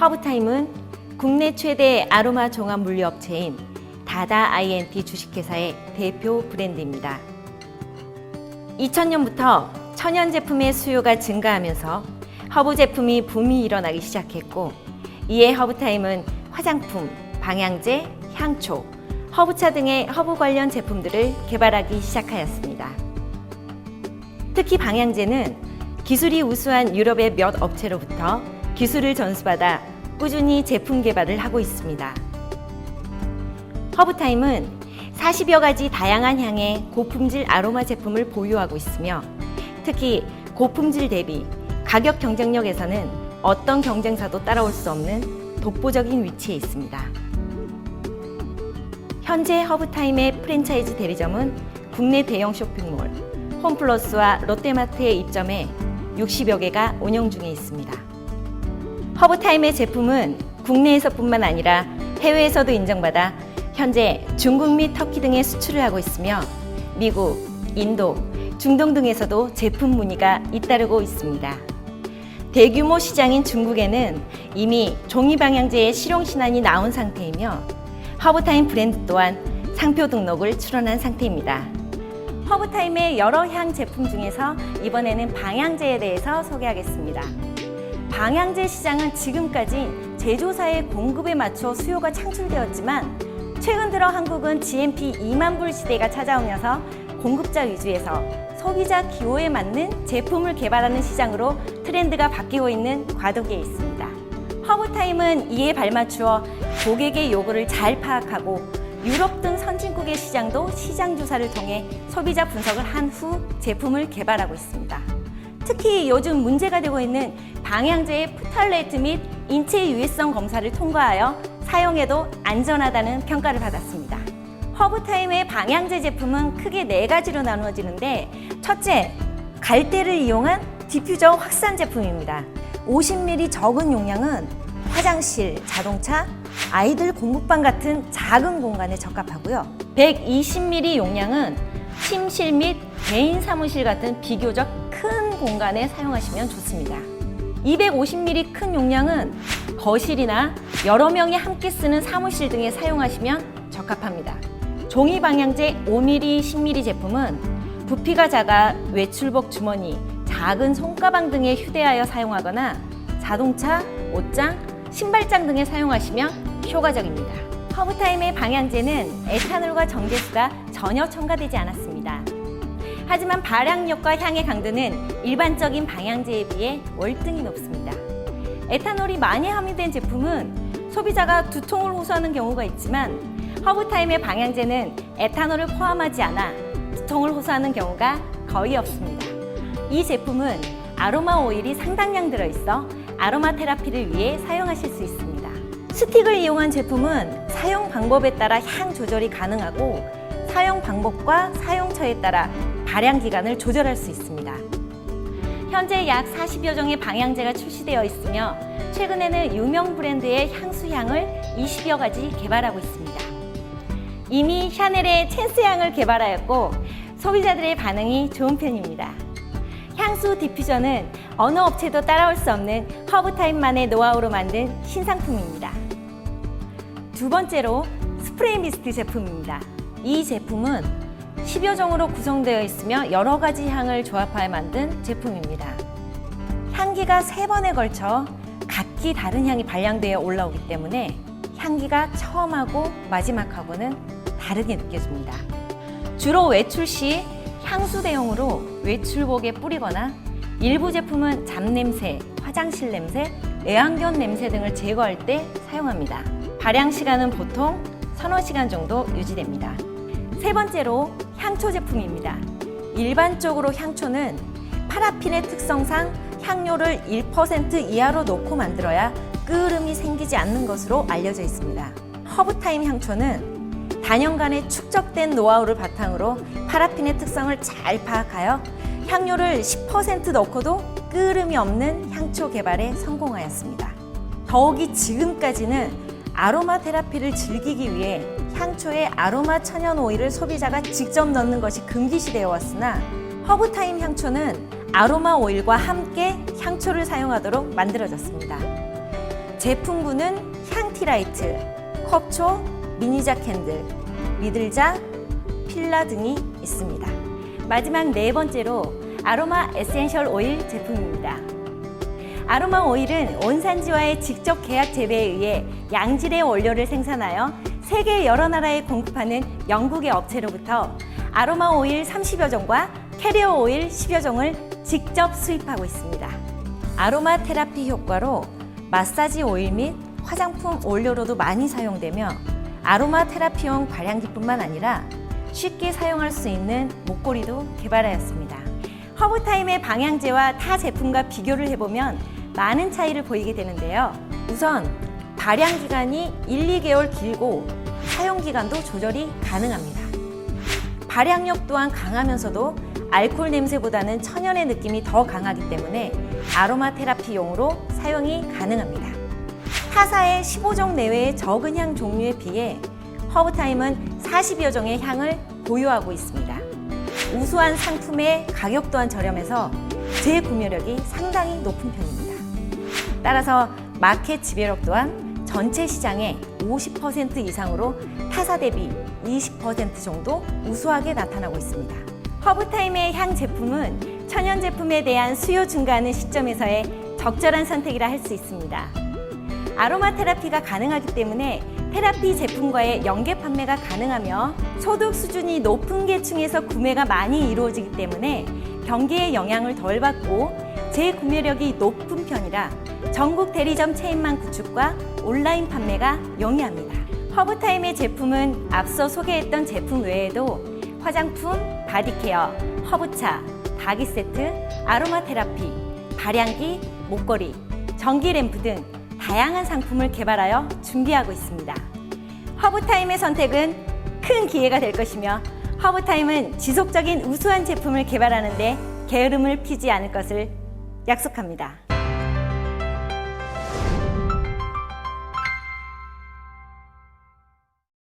허브타임은 국내 최대 아로마 종합 물류 업체인 다다 INT 주식회사의 대표 브랜드입니다. 2000년부터 천연 제품의 수요가 증가하면서 허브 제품이 붐이 일어나기 시작했고 이에 허브타임은 화장품, 방향제, 향초, 허브차 등의 허브 관련 제품들을 개발하기 시작하였습니다. 특히 방향제는 기술이 우수한 유럽의 몇 업체로부터 기술을 전수받아 꾸준히 제품 개발을 하고 있습니다. 허브타임은 40여 가지 다양한 향의 고품질 아로마 제품을 보유하고 있으며 특히 고품질 대비 가격 경쟁력에서는 어떤 경쟁사도 따라올 수 없는 독보적인 위치에 있습니다. 현재 허브타임의 프랜차이즈 대리점은 국내 대형 쇼핑몰, 홈플러스와 롯데마트에 입점해 60여 개가 운영 중에 있습니다. 허브타임의 제품은 국내에서뿐만 아니라 해외에서도 인정받아 현재 중국 및 터키 등에 수출을 하고 있으며 미국, 인도, 중동 등에서도 제품 문의가 잇따르고 있습니다. 대규모 시장인 중국에는 이미 종이 방향제의 실용 신안이 나온 상태이며 허브타임 브랜드 또한 상표 등록을 출원한 상태입니다. 허브타임의 여러 향 제품 중에서 이번에는 방향제에 대해서 소개하겠습니다. 방향제 시장은 지금까지 제조사의 공급에 맞춰 수요가 창출되었지만 최근 들어 한국은 GMP 2만 불 시대가 찾아오면서 공급자 위주에서 소비자 기호에 맞는 제품을 개발하는 시장으로 트렌드가 바뀌고 있는 과도기에 있습니다. 허브타임은 이에 발맞추어 고객의 요구를 잘 파악하고 유럽 등 선진국의 시장도 시장 조사를 통해 소비자 분석을 한 후 제품을 개발하고 있습니다. 특히 요즘 문제가 되고 있는 방향제의 프탈레트 및 인체 유해성 검사를 통과하여 사용해도 안전하다는 평가를 받았습니다. 허브타임의 방향제 제품은 크게 네 가지로 나누어지는데 첫째, 갈대를 이용한 디퓨저 확산 제품입니다. 50ml 적은 용량은 화장실, 자동차, 아이들 공부방 같은 작은 공간에 적합하고요. 120ml 용량은 침실 및 개인 사무실 같은 비교적 큰 공간에 사용하시면 좋습니다. 250ml 큰 용량은 거실이나 여러 명이 함께 쓰는 사무실 등에 사용하시면 적합합니다. 종이 방향제 5mm, 10mm 제품은 부피가 작아 외출복 주머니, 작은 손가방 등에 휴대하여 사용하거나 자동차, 옷장, 신발장 등에 사용하시면 효과적입니다. 허브타임의 방향제는 에탄올과 정제수가 전혀 첨가되지 않았습니다. 하지만 발향력과 향의 강도는 일반적인 방향제에 비해 월등히 높습니다. 에탄올이 많이 함유된 제품은 소비자가 두통을 호소하는 경우가 있지만 허브타임의 방향제는 에탄올을 포함하지 않아 두통을 호소하는 경우가 거의 없습니다. 이 제품은 아로마 오일이 상당량 들어있어 아로마 테라피를 위해 사용하실 수 있습니다. 스틱을 이용한 제품은 사용 방법에 따라 향 조절이 가능하고 사용 방법과 사용처에 따라 발향 기간을 조절할 수 있습니다. 현재 약 40여 종의 방향제가 출시되어 있으며 최근에는 유명 브랜드의 향수 향을 20여 가지 개발하고 있습니다. 이미 샤넬의 챈스 향을 개발하였고 소비자들의 반응이 좋은 편입니다. 향수 디퓨저는 어느 업체도 따라올 수 없는 허브타임만의 노하우로 만든 신상품입니다. 두 번째로 스프레이 미스트 제품입니다. 이 제품은 10여 종으로 구성되어 있으며 여러 가지 향을 조합하여 만든 제품입니다. 향기가 세 번에 걸쳐 각기 다른 향이 발량되어 올라오기 때문에 향기가 처음하고 마지막하고는 다르게 느껴집니다. 주로 외출 시 향수 대용으로 외출복에 뿌리거나 일부 제품은 잡냄새, 화장실 냄새, 애완견 냄새 등을 제거할 때 사용합니다. 발향 시간은 보통 서너 시간 정도 유지됩니다. 세 번째로 향초 제품입니다. 일반적으로 향초는 파라핀의 특성상 향료를 1% 이하로 넣고 만들어야 끄름이 생기지 않는 것으로 알려져 있습니다. 허브타임 향초는 단연간의 축적된 노하우를 바탕으로 파라핀의 특성을 잘 파악하여 향료를 10% 넣고도 끄름이 없는 향초 개발에 성공하였습니다. 더욱이 지금까지는 아로마 테라피를 즐기기 위해 향초에 아로마 천연 오일을 소비자가 직접 넣는 것이 금기시되어 왔으나 허브타임 향초는 아로마 오일과 함께 향초를 사용하도록 만들어졌습니다. 제품군은 향티라이트, 컵초, 미니자 캔들, 미들자, 필라 등이 있습니다. 마지막 네 번째로 아로마 에센셜 오일 제품입니다. 아로마 오일은 원산지와의 직접 계약 재배에 의해 양질의 원료를 생산하여 세계 여러 나라에 공급하는 영국의 업체로부터 아로마 오일 30여 종과 캐리어 오일 10여 종을 직접 수입하고 있습니다. 아로마 테라피 효과로 마사지 오일 및 화장품 원료로도 많이 사용되며 아로마 테라피용 발향기뿐만 아니라 쉽게 사용할 수 있는 목걸이도 개발하였습니다. 허브타임의 방향제와 타 제품과 비교를 해보면 많은 차이를 보이게 되는데요. 우선 발향 기간이 1, 2개월 길고 사용 기간도 조절이 가능합니다. 발향력 또한 강하면서도 알코올 냄새보다는 천연의 느낌이 더 강하기 때문에 아로마 테라피용으로 사용이 가능합니다. 타사의 15종 내외의 적은 향 종류에 비해 허브타임은 40여 종의 향을 보유하고 있습니다. 우수한 상품의 가격 또한 저렴해서 재구매력이 상당히 높은 편입니다. 따라서 마켓 지배력 또한 전체 시장의 50% 이상으로 타사 대비 20% 정도 우수하게 나타나고 있습니다. 허브타임의 향 제품은 천연 제품에 대한 수요 증가하는 시점에서의 적절한 선택이라 할 수 있습니다. 아로마 테라피가 가능하기 때문에 테라피 제품과의 연계 판매가 가능하며 소득 수준이 높은 계층에서 구매가 많이 이루어지기 때문에 경기의 영향을 덜 받고 재구매력이 높은 편이라 전국 대리점 체인망 구축과 온라인 판매가 용이합니다. 허브타임의 제품은 앞서 소개했던 제품 외에도 화장품, 바디케어, 허브차, 다기 세트, 아로마 테라피, 발향기, 목걸이, 전기 램프 등 다양한 상품을 개발하여 준비하고 있습니다. 허브타임의 선택은 큰 기회가 될 것이며 허브타임은 지속적인 우수한 제품을 개발하는데 게으름을 피지 않을 것을 약속합니다.